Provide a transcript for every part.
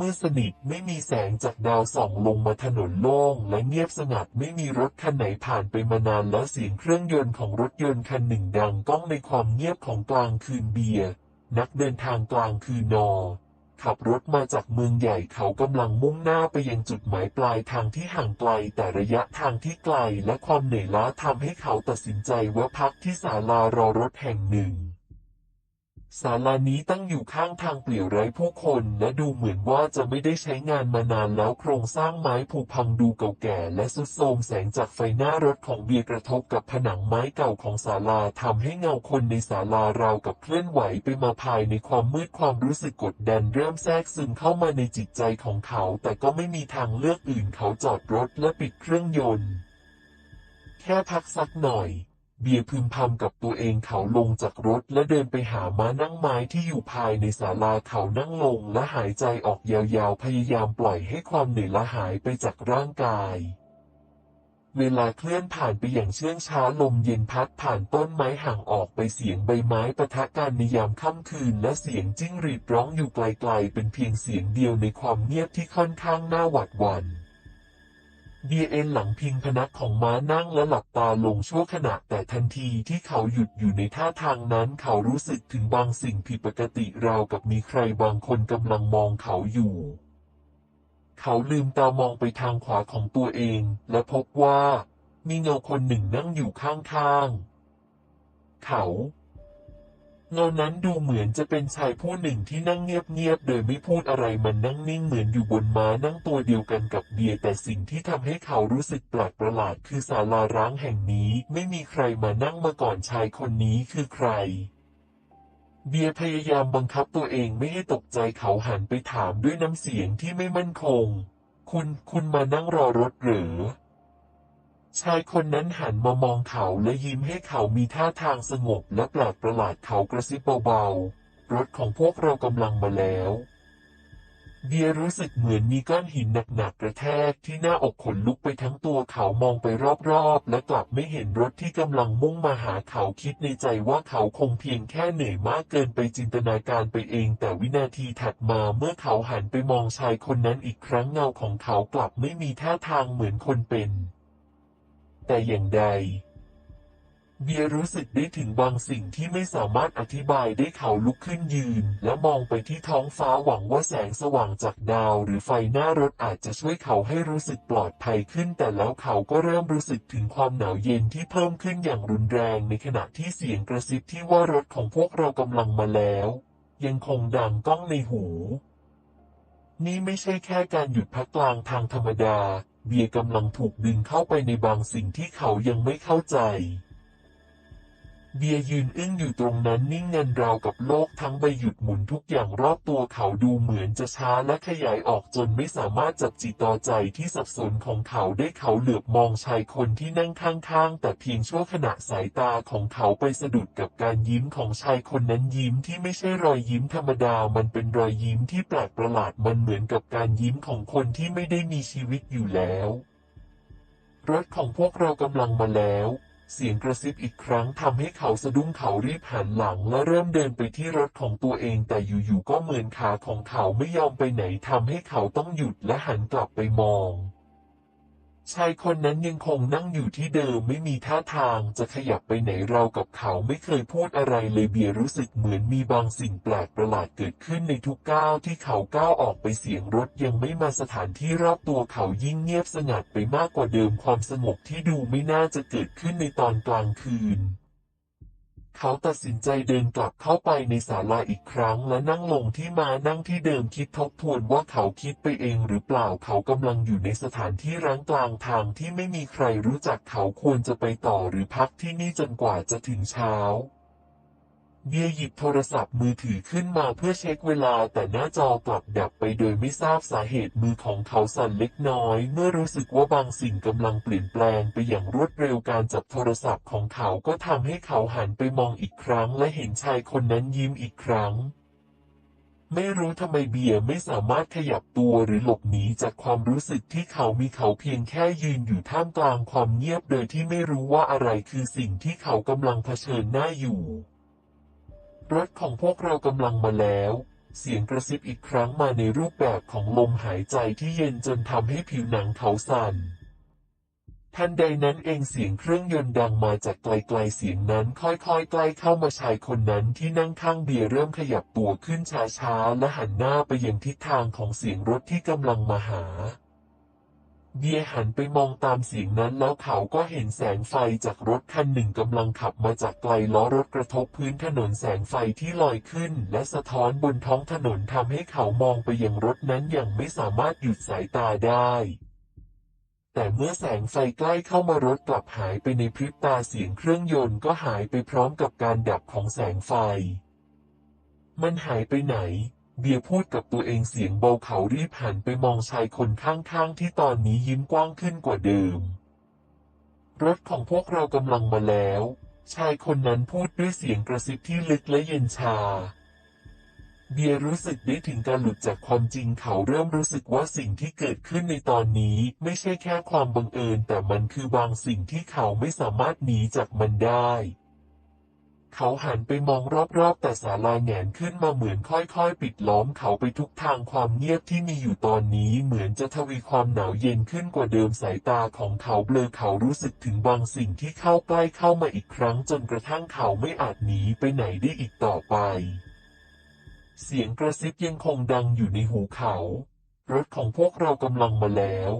มืดสนิทไม่มีแสงจากดาวส่องลงมาถนนโล่งและเงียบสงัดไม่มีรถคันไหนผ่านไปมานานแล้วเสียงเครื่องยนต์ของรถยนต์คันหนึ่งดังก้องในความเงียบของกลางคืนเบียร์นักเดินทางกลางคืนนอ ขับรถมาจากเมืองใหญ่เขากำลังมุ่งหน้าไปยังจุดหมายปลายทางที่ห่างไกลแต่ระยะทางที่ไกลและความเหนื่อยล้าทำให้เขาตัดสินใจแวะพักที่ศาลารอรถแห่งหนึ่ง ศาลานี้ตั้งอยู่ข้างทางเปลี่ยวไร้ผู้คน และดูเหมือนว่าจะไม่ได้ใช้งานมานานแล้วโครงสร้างไม้ผุพังดูเก่าแก่ และสุดโทรมแสงจากไฟหน้ารถของเบียร์กระทบกับผนังไม้เก่าของศาลาทำให้เงาคนในศาลาราวกับเคลื่อนไหวไปมาภายในความมืดความรู้สึกกดดันเริ่มแทรกซึมเข้ามาในจิตใจของเขา แต่ก็ไม่มีทางเลือกอื่นเขาจอดรถและปิดเครื่องยนต์ แค่พักสักหน่อย เบียร์พึมพำกับตัวเองเขาลงจากรถและเดินไปหาม้านั่งไม้ที่อยู่ภายในศาลาเขานั่งลงและหายใจออกยาวๆ พยายามปล่อยให้ความเหนื่อยล้าหายไปจากร่างกายเวลาเคลื่อนผ่านไปอย่างเชื่องช้าลมเย็นพัดผ่านต้นไม้ห่างออกไปเสียงใบไม้ปะทะกันในยามค่ำคืนและเสียงจิ้งหรีดร้องอยู่ไกลๆ เป็นเพียงเสียงเดียวในความเงียบที่ค่อนข้างน่าหวาดหวั่น เบียเอ็นหลังพิงพนักของม้านั่งและหลับตาลงชั่วขณะแต่ทันทีที่เขาหยุดอยู่ในท่าทางนั้นเขารู้สึกถึงบางสิ่งผิดปกติราวกับมีใครบางคนกำลังมองเขาอยู่ เขาลืมตามองไปทางขวาของตัวเอง และพบว่า มีเงาคนหนึ่งนั่งอยู่ข้างๆ เขา เงานั้นดูเหมือนจะเป็นชายผู้หนึ่งที่นั่งเงียบๆ โดยไม่พูดอะไรมันนั่งนิ่งเหมือนอยู่บนม้านั่งตัวเดียวกันกับเบียร์แต่สิ่งที่ทำให้เขารู้สึกแปลกประหลาดคือศาลาร้างแห่งนี้ไม่มีใครมานั่งมาก่อนชายคนนี้คือใคร เบียร์พยายามบังคับตัวเองไม่ให้ตกใจเขาหันไปถามด้วยน้ำเสียงที่ไม่มั่นคง คุณ คุณมานั่งรอรถหรือ ชายคนนั้นหันมามองเขาและยิ้มให้เขามีท่าทางสงบและแปลกประหลาดเขากระซิบเบาๆ รถของพวกเรากำลังมาแล้วเบียร์รู้สึกเหมือนมีก้อนหินหนักๆกระแทกที่หน้าอกขนลุกไปทั้งตัวเขามองไปรอบๆ และกลับไม่เห็นรถที่กำลังมุ่งมาหาเขาคิดในใจว่าเขาคงเพียงแค่เหนื่อยมากเกินไปจินตนาการไปเอง แต่วินาทีถัดมาเมื่อเขาหันไปมองชายคนนั้นอีกครั้งเงาของเขากลับไม่มีท่าทางเหมือนคนเป็น แต่อย่างใด เบียรู้สึกได้ถึงบางสิ่งที่ไม่สามารถอธิบายได้เขาลุกขึ้นยืน และมองไปที่ท้องฟ้าหวังว่าแสงสว่างจากดาวหรือไฟหน้ารถอาจจะช่วยเขาให้รู้สึกปลอดภัยขึ้น แต่แล้วเขาก็เริ่มรู้สึกถึงความหนาวเย็นที่เพิ่มขึ้นอย่างรุนแรงในขณะที่เสียงกระซิบที่ว่ารถของพวกเรากำลังมาแล้ว ยังคงดังก้องในหูนี่ไม่ใช่แค่การหยุดพักกลางทางธรรมดา เบียร์กำลังถูกดึงเข้าไปในบางสิ่งที่เขายังไม่เข้าใจ เบียร์ยืนอึ้งอยู่ตรงนั้นนิ่งเงันราวกับโลกทั้งใบหยุดหมุนทุกอย่างรอบตัวเขาดูเหมือนจะช้าและขยายออกจนไม่สามารถจับจิตต่อใจที่สับสนของเขาได้เขาเหลือบมองชายคนที่นั่งข้างๆ แต่เพียงชั่วขณะสายตาของเขาไปสะดุดกับการยิ้มของชายคนนั้นยิ้มที่ไม่ใช่รอยยิ้มธรรมดามันเป็นรอยยิ้มที่แปลกประหลาดมันเหมือนกับการยิ้มของคนที่ไม่ได้มีชีวิตอยู่แล้วรถของพวกเรากำลังมาแล้ว เสียงกระซิบอีกครั้งทำให้เขาสะดุ้งเขารีบหันหลังและเริ่มเดินไปที่รถของตัวเองแต่อยู่ๆก็เหมือนขาของเขาไม่ยอมไปไหนทำให้เขาต้องหยุดและหันกลับไปมอง ชายคนนั้นยังคงนั่งอยู่ที่เดิมไม่มีท่าทางจะขยับไปไหนเรากับเขาไม่เคยพูดอะไรเลยเบียร์รู้สึกเหมือนมีบางสิ่งแปลกประหลาดเกิดขึ้นในทุกก้าวที่เขาก้าวออกไปเสียงรถยังไม่มาสถานที่รอบตัวเขายิ่งเงียบสงัดไปมากกว่าเดิมความสงบที่ดูไม่น่าจะเกิดขึ้นในตอนกลางคืน เขาตัดสินใจเดินกลับเข้าไปในศาลาอีกครั้งและนั่งลงที่มานั่งที่เดิมคิดทบทวนว่าเขาคิดไปเองหรือเปล่าเขากำลังอยู่ในสถานที่ร้างกลางทางที่ไม่มีใครรู้จักเขาควรจะไปต่อหรือพักที่นี่จนกว่าจะถึงเช้า เบียหยิบโทรศัพท์มือถือขึ้นมาเพื่อเช็คเวลาแต่หน้าจอกลับดับไปโดยไม่ทราบสาเหตุมือของเขาสั่นเล็กน้อย เมื่อรู้สึกว่าบางสิ่งกำลังเปลี่ยนแปลงไปอย่างรวดเร็วการจับโทรศัพท์ของเขาก็ทำให้เขาหันไปมองอีกครั้งและเห็นชายคนนั้นยิ้มอีกครั้ง ไม่รู้ทำไมเบียร์ไม่สามารถขยับตัวหรือหลบหนีจากความรู้สึกที่เขามีเขาเพียงแค่ยืนอยู่ท่ามกลางความเงียบโดยที่ไม่รู้ว่าอะไรคือสิ่งที่เขากำลังเผชิญหน้าอยู่ รถของพวกเรากำลังมาแล้ว เสียงกระซิบอีกครั้งมาในรูปแบบของลมหายใจที่เย็นจนทำให้ผิวหนังเขาสั่นทันใดนั้นเองเสียงเครื่องยนต์ดังมาจากไกลๆเสียงนั้นค่อยๆใกล้เข้ามาชายคนนั้นที่นั่งข้างเบียร์เริ่มขยับตัวขึ้นช้าๆและหันหน้าไปยังทิศทางของเสียงรถที่กำลังมาหา เบียหันไปมองตามเสียงนั้นแล้วเขาก็เห็นแสงไฟจากรถคันหนึ่งกำลังขับมาจากไกลล้อรถกระทบพื้นถนนแสงไฟที่ลอยขึ้น และสะท้อนบนท้องถนนทำให้เขามองไปยังรถนั้นอย่างไม่สามารถหยุดสายตาได้แต่เมื่อแสงไฟใกล้เข้ามารถกลับหายไปในพริบตาเสียงเครื่องยนต์ก็หายไปพร้อมกับการดับของแสงไฟ มันหายไปไหน เบียร์พูดกับตัวเองเสียงเบาเขารีบหันไปมองชายคนข้างๆ ที่ตอนนี้ยิ้มกว้างขึ้นกว่าเดิม รถของพวกเรากำลังมาแล้ว ชายคนนั้นพูดด้วยเสียงกระซิบที่ลึกและเย็นชา เบียร์รู้สึกได้ถึงการหลุดจากความจริงเขาเริ่มรู้สึกว่าสิ่งที่เกิดขึ้นในตอนนี้ไม่ใช่แค่ความบังเอิญ แต่มันคือบางสิ่งที่เขาไม่สามารถหนีจากมันได้ เขาหันไปมองรอบๆ แต่ศาลาแหงนขึ้นมาเหมือนค่อยๆ ปิดล้อมเขาไปทุกทางความเงียบที่มีอยู่ตอนนี้เหมือนจะทวีความหนาวเย็นขึ้นกว่าเดิมสายตาของเขาเบลอเขารู้สึกถึงบางสิ่งที่เข้าใกล้เข้ามาอีกครั้งจนกระทั่งเขาไม่อาจหนีไปไหนได้อีกต่อไป เสียงกระซิบยังคงดังอยู่ในหูเขา รถของพวกเรากำลังมาแล้ว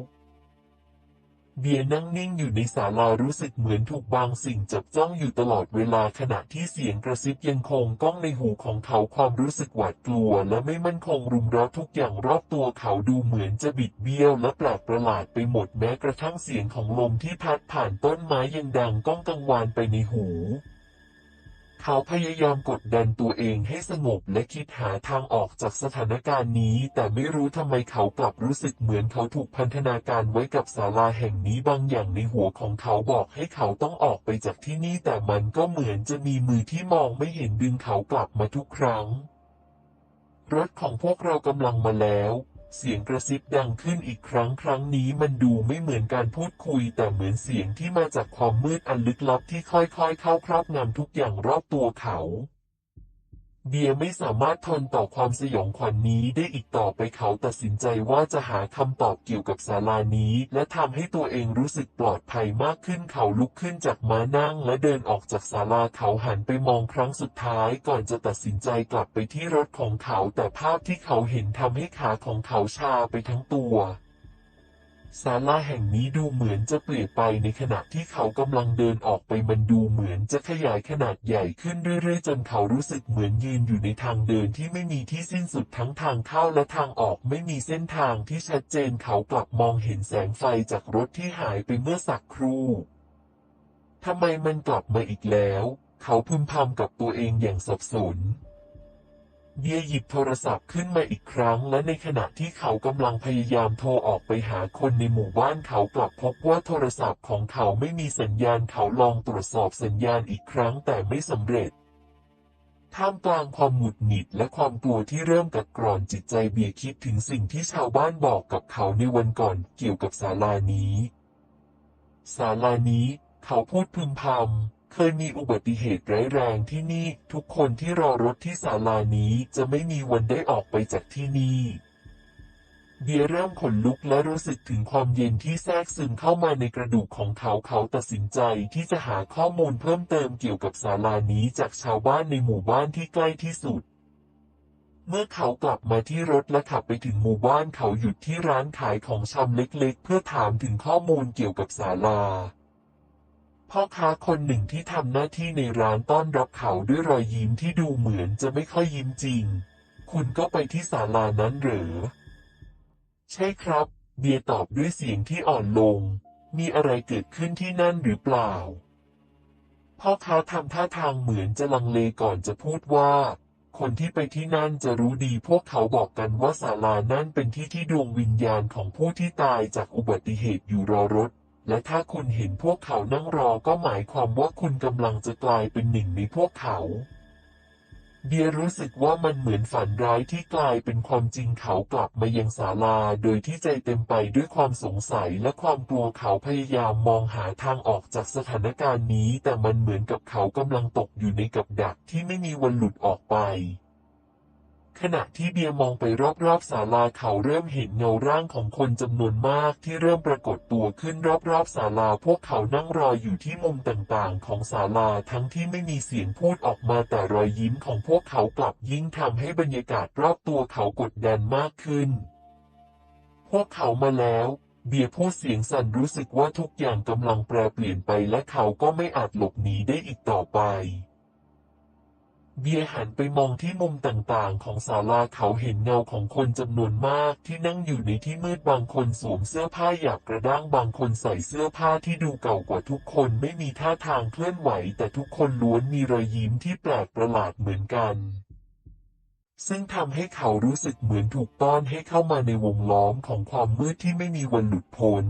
เบียร์นั่งนิ่งอยู่ในศาลารู้สึกเหมือนถูกบางสิ่งจับจ้องอยู่ตลอดเวลาขณะที่เสียงกระซิบยังคงก้องในหูของเขาความรู้สึกหวาดกลัวและไม่มั่นคงรุมเร้าทุกอย่างรอบตัวเขาดูเหมือนจะบิดเบี้ยวและแปลกประหลาดไปหมดแม้กระทั่งเสียงของลมที่พัดผ่านต้นไม้ยังดังก้องกังวานไปในหู เขาพยายามกดดันตัวเองให้สงบและคิดหาทางออกจากสถานการณ์นี้ แต่ไม่รู้ทำไมเขากลับรู้สึกเหมือนเขาถูกพันธนาการไว้กับศาลาแห่งนี้บางอย่างในหัวของเขาบอกให้เขาต้องออกไปจากที่นี่ แต่มันก็เหมือนจะมีมือที่มองไม่เห็นดึงเขากลับมาทุกครั้งรถของพวกเรากำลังมาแล้ว เสียงกระซิบดังขึ้นอีกครั้งครั้งนี้มันดูไม่เหมือนการพูดคุย แต่เหมือนเสียงที่มาจากความมืดอันลึกลับที่ค่อยๆ เข้าครอบงำทุกอย่างรอบตัวเขา เบียร์ไม่สามารถทนต่อความสยองขวัญนนี้ได้อีกต่อไปเขาตัดสินใจว่าจะหาคำตอบเกี่ยวกับศาลานี้ และทำให้ตัวเองรู้สึกปลอดภัยมากขึ้นเขาลุกขึ้นจากม้านั่งและเดินออกจากศาลาเขาหันไปมองครั้งสุดท้ายก่อนจะตัดสินใจกลับไปที่รถของเขาแต่ภาพที่เขาเห็นทำให้ขาของเขาชาไปทั้งตัว ศาลาแห่งนี้ดูเหมือนจะเปลี่ยนไปในขณะที่เขากำลังเดินออกไปมันดูเหมือนจะขยายขนาดใหญ่ขึ้นเรื่อยๆ จนเขารู้สึกเหมือนยืนอยู่ในทางเดินที่ไม่มีที่สิ้นสุดทั้งทางเข้าและทางออกไม่มีเส้นทางที่ชัดเจนเขากลับมองเห็นแสงไฟจากรถที่หายไปเมื่อสักครู่ทำไมมันกลับมาอีกแล้ว เขาพึมพำกับตัวเองอย่างสับสน เบียหยิบโทรศัพท์ขึ้นมาอีกครั้ง และในขณะที่เขากำลังพยายามโทรออกไปหาคนในหมู่บ้านเขากลับพบว่าโทรศัพท์ของเขาไม่มีสัญญาณเขาลองตรวจสอบสัญญาณอีกครั้งแต่ไม่สำเร็จท่ามกลางความหงุดหงิดและความกลัวที่เริ่มกัดกร่อนจิตใจเบียคิดถึงสิ่งที่ชาวบ้านบอกกับเขาในวันก่อนเกี่ยวกับศาลานี้ศาลานี้ เขาพูดพึมพำ เคยมีอุบัติเหตุร้ายแรงที่นี่ ทุกคนที่รอรถที่ศาลานี้จะไม่มีวันได้ออกไปจากที่นี่เบียร์เริ่มขนลุกและรู้สึกถึงความเย็นที่แทรกซึมเข้ามาในกระดูกของเขาเขาตัดสินใจที่จะหาข้อมูลเพิ่มเติมเกี่ยวกับศาลานี้จากชาวบ้านในหมู่บ้านที่ใกล้ที่สุด เมื่อเขากลับมาที่รถและขับไปถึงหมู่บ้านเขาหยุดที่ร้านขายของชำเล็กๆ เพื่อถามถึงข้อมูลเกี่ยวกับศาลา พ่อค้าคนหนึ่งที่ทำหน้าที่ในร้านต้อนรับเขาด้วยรอยยิ้มที่ดูเหมือนจะไม่ค่อยยิ้มจริง คุณก็ไปที่ศาลานั้นเหรอใช่ครับ เบียตอบด้วยเสียงที่อ่อนลง มีอะไรเกิดขึ้นที่นั่นหรือเปล่า พ่อค้าทำท่าทางเหมือนจะลังเลก่อนจะพูดว่า คนที่ไปที่นั่นจะรู้ดีพวกเขาบอกกันว่าศาลานั่นเป็นที่ที่ดวงวิญญาณของผู้ที่ตายจากอุบัติเหตุอยู่รอรถ และถ้าคุณเห็นพวกเขานั่งรอก็หมายความว่าคุณกำลังจะกลายเป็นหนึ่งในพวกเขาเบียร์รู้สึกว่ามันเหมือนฝันร้ายที่กลายเป็นความจริงเขากลับมายังศาลา โดยที่ใจเต็มไปด้วยความสงสัยและความกลัวเขาพยายามมองหาทางออกจากสถานการณ์นี้ แต่มันเหมือนกับเขากำลังตกอยู่ในกับดักที่ไม่มีวันหลุดออกไป ขณะที่เบียมองไปรอบๆศาลาเขาเริ่มเห็นเงาร่างของคนจำนวนมากที่เริ่มปรากฏตัวขึ้นรอบๆศาลาพวกเขานั่งรออยู่ที่มุมต่างๆ ของศาลาทั้งที่ไม่มีเสียงพูดออกมาแต่รอยยิ้มของพวกเขากลับยิ่งทำให้บรรยากาศรอบตัวเขากดดันมากขึ้น พวกเขามาแล้วเบียร์พูดเสียงสั่นรู้สึกว่าทุกอย่างกำลังแปรเปลี่ยนไปและเขาก็ไม่อาจหลบหนีได้อีกต่อไป เบียร์หันไปมองที่มุมต่างๆ ของศาลาเขาเห็นเงาของคนจำนวนมากที่นั่งอยู่ในที่มืดบางคนสวมเสื้อผ้าหยาบกระด้างบางคนใส่เสื้อผ้าที่ดูเก่ากว่าทุกคนไม่มีท่าทางเคลื่อนไหว แต่ทุกคนล้วนมีรอยยิ้มที่แปลกประหลาดเหมือนกัน ซึ่งทำให้เขารู้สึกเหมือนถูกต้อนให้เข้ามาในวงล้อมของความมืดที่ไม่มีวันหลุดพ้น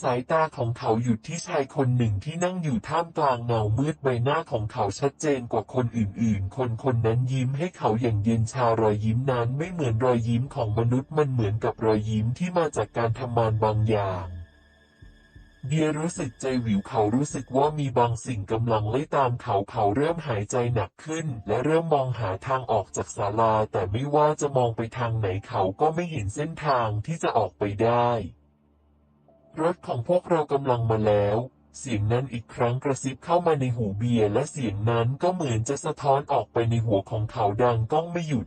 สายตาของเขาหยุดที่ชายคนหนึ่งที่นั่งอยู่ท่ามกลางเงามืดใบหน้าของเขาชัดเจนกว่าคนอื่นๆ คนคนนั้นยิ้มให้เขาอย่างเย็นชารอยยิ้มนั้นไม่เหมือนรอยยิ้มของมนุษย์มันเหมือนกับรอยยิ้มที่มาจากการทำงานบางอย่างเบียร์รู้สึกใจหวิวเขารู้สึกว่ามีบางสิ่งกำลังไล่ตามเขาเขาเริ่มหายใจหนักขึ้น และเริ่มมองหาทางออกจากศาลา แต่ไม่ว่าจะมองไปทางไหนเขาก็ไม่เห็นเส้นทางที่จะออกไปได้ รถของพวกเรากำลังมาแล้ว เสียงนั้นอีกครั้งกระซิบเข้ามาในหูเบียร์และเสียงนั้นก็เหมือนจะสะท้อนออกไปในหัวของเขาดังก้องไม่หยุด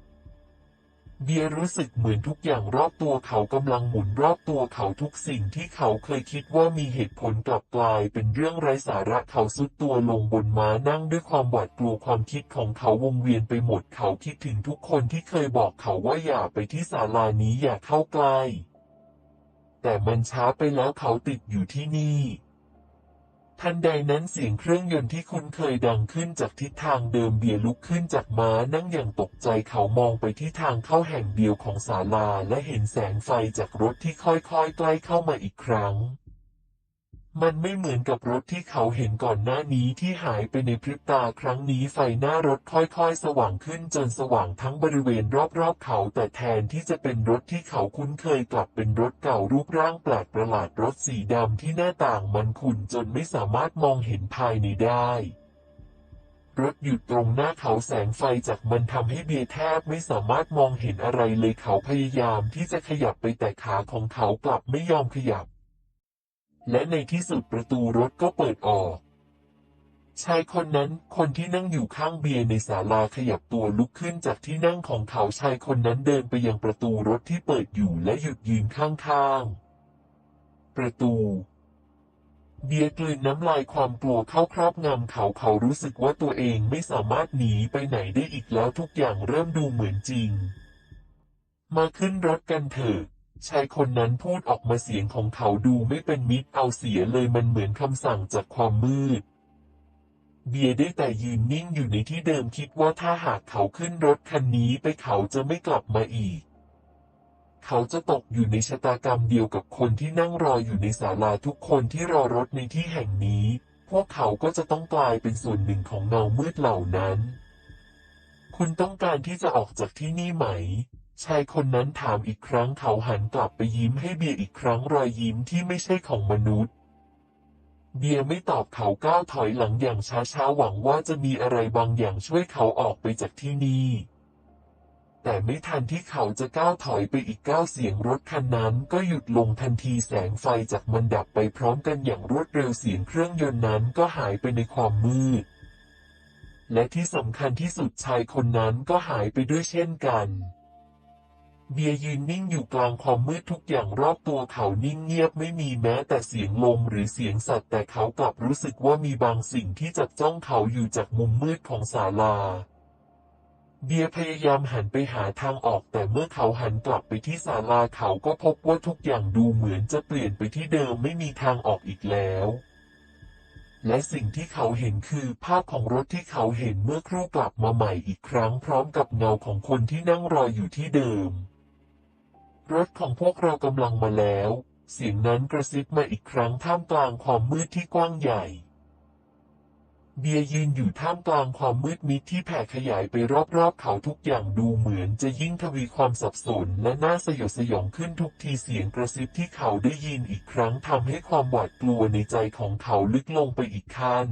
เบียร์รู้สึกเหมือนทุกอย่างรอบตัวเขากำลังหมุนรอบตัวเขาทุกสิ่งที่เขาเคยคิดว่ามีเหตุผลกลับกลายเป็นเรื่องไร้สาระเขาสุดตัวลงบนม้านั่งด้วยความหวาดกลัวความคิดของเขาวงเวียนไปหมดเขาคิดถึงทุกคนที่เคยบอกเขาว่าอย่าไปที่ศาลานี้อย่าเข้าใกล้ แต่มันช้าไปแล้วเขาติดอยู่ที่นี่ ทันใดนั้นเสียงเครื่องยนต์ที่คุ้นเคยดังขึ้นจากทิศทางเดิมเบียลุกขึ้นจากม้านั่งอย่างตกใจเขามองไปที่ทางเข้าแห่งเดียวของศาลาและเห็นแสงไฟจากรถที่ค่อยๆใกล้เข้ามาอีกครั้ง มันไม่เหมือนกับรถที่เขาเห็นก่อนหน้านี้ที่หายไปในพริบตาครั้งนี้ไฟหน้ารถค่อยๆ สว่างขึ้นจนสว่างทั้งบริเวณรอบๆเขา แต่แทนที่จะเป็นรถที่เขาคุ้นเคยกลับเป็นรถเก่ารูปร่างแปลกประหลาดรถสีดำที่หน้าต่างมันขุ่นจนไม่สามารถมองเห็นภายในได้รถหยุดตรงหน้าเขาแสงไฟจากมันทำให้เบียแทบไม่สามารถมองเห็นอะไรเลยเขาพยายามที่จะขยับไปแต่ขาของเขากลับไม่ยอมขยับ และในที่สุดประตูรถก็เปิดออก ชายคนนั้นคนที่นั่งอยู่ข้างเบียร์ในศาลาขยับตัวลุกขึ้นจากที่นั่งของเขาชายคนนั้นเดินไปยังประตูรถที่เปิดอยู่และหยุดยืนข้างๆ ประตูเบียร์กลืนน้ำลายความกลัวเข้าครอบงำเขาเขารู้สึกว่าตัวเองไม่สามารถหนีไปไหนได้อีกแล้วทุกอย่างเริ่มดูเหมือนจริง มาขึ้นรถกันเถอะ ชายคนนั้นพูดออกมาเสียงของเขาดูไม่เป็นมิตรเอาเสียเลยมันเหมือนคำสั่งจากความมืด เบียร์ได้แต่ยืนนิ่งอยู่ในที่เดิมคิดว่าถ้าหากเขาขึ้นรถคันนี้ไปเขาจะไม่กลับมาอีก เขาจะตกอยู่ในชะตากรรมเดียวกับคนที่นั่งรออยู่ในศาลาทุกคนที่รอรถในที่แห่งนี้ พวกเขาก็จะต้องกลายเป็นส่วนหนึ่งของเงามืดเหล่านั้น คุณต้องการที่จะออกจากที่นี่ไหม ชายคนนั้นถามอีกครั้งเขาหันกลับไปยิ้มให้เบียร์อีกครั้งรอยยิ้มที่ไม่ใช่ของมนุษย์ เบียร์ไม่ตอบเขาก้าวถอยหลังอย่างช้าๆหวังว่าจะมีอะไรบางอย่างช่วยเขาออกไปจากที่นี่แต่ไม่ทันที่เขาจะก้าวถอยไปอีกก้าวเสียงรถคันนั้นก็หยุดลงทันทีแสงไฟจากมันดับไปพร้อมกันอย่างรวดเร็วเสียงเครื่องยนต์นั้นก็หายไปในความมืด และที่สำคัญที่สุดชายคนนั้นก็หายไปด้วยเช่นกัน เบียยืนนิ่งอยู่กลางความมืดทุกอย่างรอบตัวเขานิ่งเงียบไม่มีแม้แต่เสียงลมหรือเสียงสัตว์แต่เขากลับรู้สึกว่ามีบางสิ่งที่จับจ้องเขาอยู่จากมุมมืดของศาลา เบียพยายามหันไปหาทางออกแต่เมื่อเขาหันกลับไปที่ศาลาเขาก็พบว่าทุกอย่างดูเหมือนจะเปลี่ยนไปที่เดิมไม่มีทางออกอีกแล้วและสิ่งที่เขาเห็นคือภาพของรถที่เขาเห็นเมื่อครู่กลับมาใหม่อีกครั้งพร้อมกับเงาของคนที่นั่งรออยู่ที่เดิม รถของพวกเรากำลังมาแล้ว เสียงนั้นกระซิบมาอีกครั้งท่ามกลางความมืดที่กว้างใหญ่ เบียร์ยืนอยู่ท่ามกลางความมืดมิดที่แผ่ขยายไปรอบๆเขาทุกอย่างดูเหมือนจะยิ่งทวีความสับสนและน่าสยดสยองขึ้นทุกทีเสียงกระซิบที่เขาได้ยินอีกครั้งทำให้ความหวาดกลัวในใจของเขาลึกลงไปอีกขั้น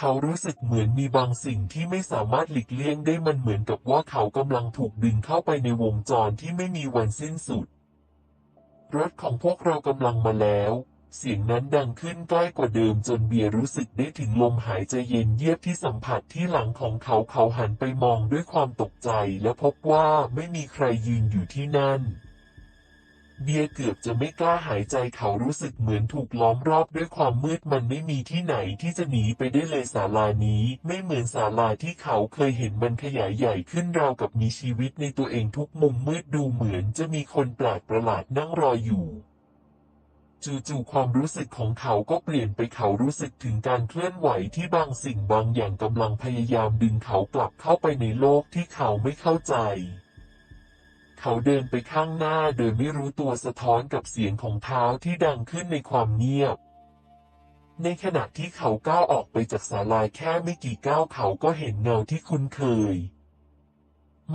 เขารู้สึกเหมือนมีบางสิ่งที่ไม่สามารถหลีกเลี่ยงได้มันเหมือนกับว่าเขากำลังถูกดึงเข้าไปในวงจรที่ไม่มีวันสิ้นสุด รถของพวกเรากำลังมาแล้ว เสียงนั้นดังขึ้นใกล้กว่าเดิมจนเบียร์รู้สึกได้ถึงลมหายใจเย็นเยียบที่สัมผัสที่หลังของเขาเขาหันไปมองด้วยความตกใจและพบว่าไม่มีใครยืนอยู่ที่นั่น เบียร์เกือบจะไม่กล้าหายใจเขารู้สึกเหมือนถูกล้อมรอบด้วยความมืดมันไม่มีที่ไหนที่จะหนีไปได้เลยศาลานี้ ไม่เหมือนศาลาที่เขาเคยเห็นมันขยายใหญ่ขึ้นราวกับมีชีวิตในตัวเองทุกมุมมืดดูเหมือนจะมีคนแปลกประหลาดนั่งรออยู่จู่ๆความรู้สึกของเขาก็เปลี่ยนไปเขารู้สึกถึงการเคลื่อนไหวที่บางสิ่งบางอย่างกำลังพยายามดึงเขากลับเข้าไปในโลกที่เขาไม่เข้าใจ เขาเดินไปข้างหน้าโดยไม่รู้ตัวสะท้อนกับเสียงของเท้าที่ดังขึ้นในความเงียบ ในขณะที่เขาก้าวออกไปจากศาลาแค่ไม่กี่ก้าวเขาก็เห็นเงาที่คุ้นเคย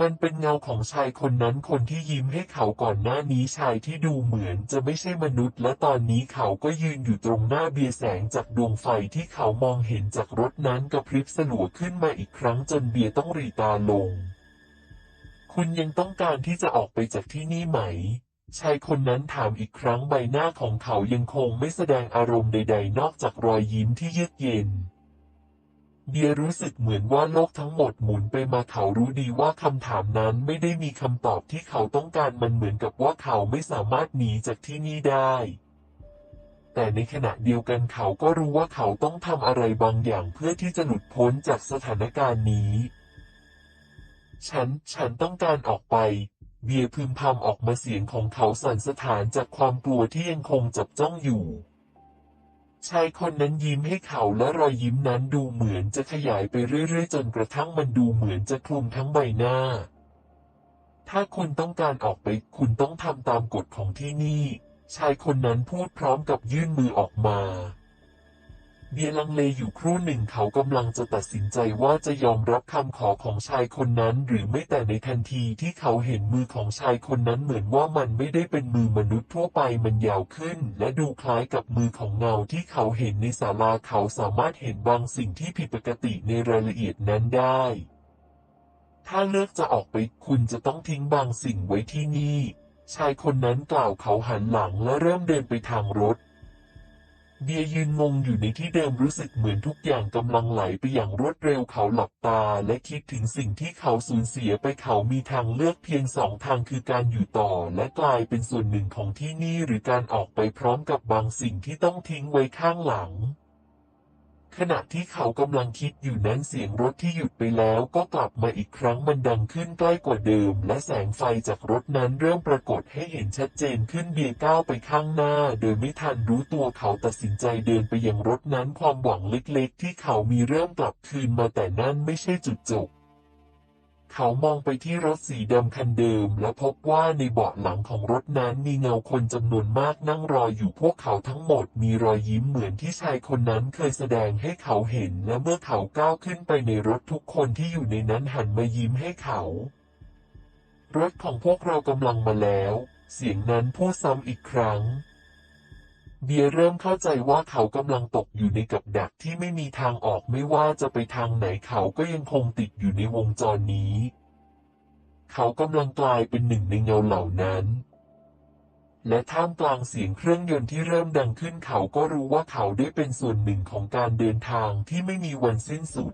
มันเป็นเงาของชายคนนั้นคนที่ยิ้มให้เขาก่อนหน้านี้ชายที่ดูเหมือนจะไม่ใช่มนุษย์ และตอนนี้เขาก็ยืนอยู่ตรงหน้าเบียแสงจากดวงไฟที่เขามองเห็นจากรถนั้นกระพริบสลัวขึ้นมาอีกครั้งจนเบียต้องรีตาลง คุณยังต้องการที่จะออกไปจากที่นี่ไหม ชายคนนั้นถามอีกครั้งใบหน้าของเขายังคงไม่แสดงอารมณ์ใด ๆ นอกจากรอยยิ้มที่เยือกเย็น เบียรู้สึกเหมือนว่าโลกทั้งหมดหมุนไปมาเขารู้ดีว่าคำถามนั้นไม่ได้มีคำตอบที่เขาต้องการมันเหมือนกับว่าเขาไม่สามารถหนีจากที่นี่ได้แต่ในขณะเดียวกันเขาก็รู้ว่าเขาต้องทำอะไรบางอย่างเพื่อที่จะหลุดพ้นจากสถานการณ์นี้ ฉัน ฉันต้องการออกไป เบียร์พึมพำออกมาเสียงของเขาสั่นสะท้านจากความกลัวที่ยังคงจับจ้องอยู่ ชายคนนั้นยิ้มให้เขาและรอยยิ้มนั้นดูเหมือนจะขยายไปเรื่อยๆ จนกระทั่งมันดูเหมือนจะคลุมทั้งใบหน้า ถ้าคุณต้องการออกไป คุณต้องทำตามกฎของที่นี่ ชายคนนั้นพูดพร้อมกับยื่นมือออกมา เบียลังเลอยู่ครู่หนึ่งเขากำลังจะตัดสินใจว่าจะยอมรับคำขอของชายคนนั้นหรือไม่แต่ในทันทีที่เขาเห็นมือของชายคนนั้นเหมือนว่ามันไม่ได้เป็นมือมนุษย์ทั่วไปมันยาวขึ้น และดูคล้ายกับมือของเงาที่เขาเห็นในศาลาเขาสามารถเห็นบางสิ่งที่ผิดปกติในรายละเอียดนั้นได้ถ้าเลือกจะออกไปคุณจะต้องทิ้งบางสิ่งไว้ที่นี่ ชายคนนั้นกล่าวเขาหันหลังและเริ่มเดินไปทางรถ เบียยืนงงอยู่ในที่เดิมรู้สึกเหมือนทุกอย่างกำลังไหลไปอย่างรวดเร็วเขาหลับตา และคิดถึงสิ่งที่เขาสูญเสียไปเขามีทางเลือกเพียงสองทางคือการอยู่ต่อ และกลายเป็นส่วนหนึ่งของที่นี่หรือการออกไปพร้อมกับบางสิ่งที่ต้องทิ้งไว้ข้างหลัง ขณะที่เขากำลังคิดอยู่นั้นเสียงรถที่หยุดไปแล้วก็กลับมาอีกครั้งมันดังขึ้นใกล้กว่าเดิม และแสงไฟจากรถนั้นเริ่มปรากฏให้เห็นชัดเจนขึ้นเบียร์ก้าวไปข้างหน้า โดยไม่ทันรู้ตัวเขาตัดสินใจเดินไปยังรถนั้นความหวังเล็กๆ ที่เขามีเริ่มกลับคืนมาแต่นั่นไม่ใช่จุดจบ เขามองไปที่รถสีดำคันเดิม และพบว่าในเบาะหลังของรถนั้นมีเงาคนจำนวนมากนั่งรออยู่พวกเขาทั้งหมดมีรอยยิ้มเหมือนที่ชายคนนั้นเคยแสดงให้เขาเห็น และเมื่อเขาก้าวขึ้นไปในรถทุกคนที่อยู่ในนั้นหันมายิ้มให้เขา รถของพวกเรากำลังมาแล้ว เสียงนั้นพูดซ้ำอีกครั้ง เบียร์เริ่มเข้าใจว่าเขากำลังตกอยู่ในกับดักที่ไม่มีทางออกไม่ว่าจะไปทางไหนเขาก็ยังคงติดอยู่ในวงจรนี้ เขากำลังกลายเป็นหนึ่งในเงาเหล่านั้น และท่ามกลางเสียงเครื่องยนต์ที่เริ่มดังขึ้นเขาก็รู้ว่าเขาได้เป็นส่วนหนึ่งของการเดินทางที่ไม่มีวันสิ้นสุด